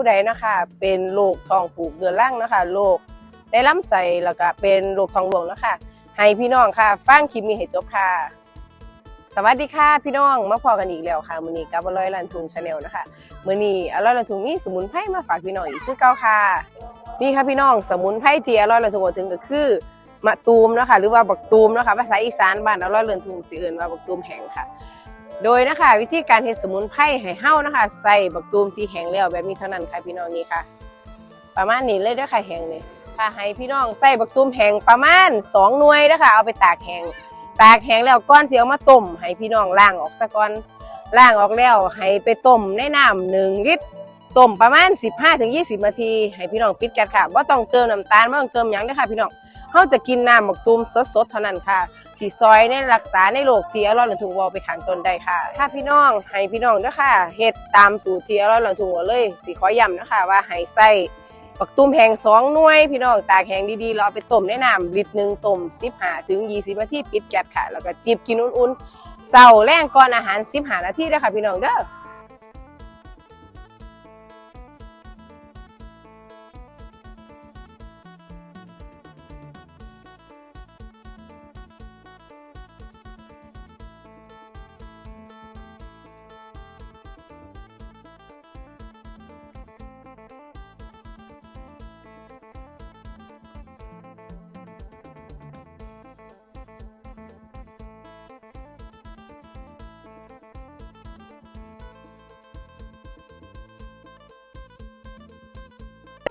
ผู้ใดนะคะเป็นโรคท้องผูกเดือนล่างนะคะโรคในลำไส้แล้วก็เป็นโรคท้องหลวงนะคะให้พี่น้องค่ะฟังคลิปนี้ให้จบค่ะ สวัสดีค่ะพี่น้องมาพอกันอีกแล้วค่ะมื้อนี้กับอร่อยลันทุงชาแนลนะคะมื้อนี้อร่อยลันทุงมีสมุนไพรมาฝากพี่น้องอีกคือเก่าค่ะนี่ค่ะพี่น้องสมุนไพรที่อร่อยลันทุงบอกถึงก็คือมะตูมนะคะหรือว่าบักตูมนะคะภาษาอีสานบ้านอร่อยลันทุงสิเอิ้นว่าบักตูมแห้งค่ะ โดยนะคะ วิธีการเฮ็ดสมุนไพรให้เฮานะคะใส่บักตูมที่แห้งแล้วแบบนี้เท่านั้นค่ะพี่น้องนี่ค่ะ ประมาณนี้เลยเด้อค่ะแห้งนี่ค่ะให้พี่น้องใส่บักตูมแห้งประมาณ2หน่วยเด้อค่ะเอาไปตากแห้งตากแห้งแล้วก่อนสิเอามาต้มให้พี่น้องล้างออกซะก่อนล้างออกแล้วให้ไปต้มในน้ำ1ลิตรต้มประมาณ 15-20 นาที ให้พี่น้องปิดแก๊สค่ะบ่ต้องเติมน้ำตาลบ่ต้องเติมหยังเด้อค่ะพี่น้องเฮาจะกินน้ำบักตูมสดๆเท่านั้นค่ะ สีซอยในรักษาในโรคที่อร่อยหลังถุงวอลไปขังตนได้ค่ะ ถ้าพี่น้องให้พี่น้องด้วยค่ะเฮ็ดตามสูตรที่อร่อยหลังถุงวอลเลยสีขอย้ำนะคะว่าให้ใส่ปักตุ้มแห้งสองหน่วย พี่น้องตากแห้งดีๆเราเอาไปต้มในน้ำลิตรหนึ่งต้ม15ถึง20นาทีปิดแก๊สค่ะ แล้วก็จิบกินอุ่นๆเสาแรงก่อนอาหาร15นาทีด้อค่ะพี่น้องเด้อ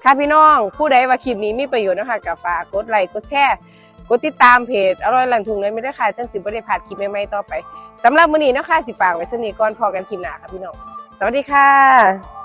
ค่ะพี่น้อง ผู้ใดว่าคลิปนี้มีประโยชน์นะคะกับฝากกดไลค์กดแชร์กดติดตามเพจอร่อยหลันทุงเลยไม่ได้ค่ะจังสิบ่ได้พลาดคลิปใหม่ๆต่อไปสำหรับมื้อนี้นะคะสิฝากไว้สนิทก่อนพอกันคลิปหน้าค่ะพี่น้อง สวัสดีค่ะ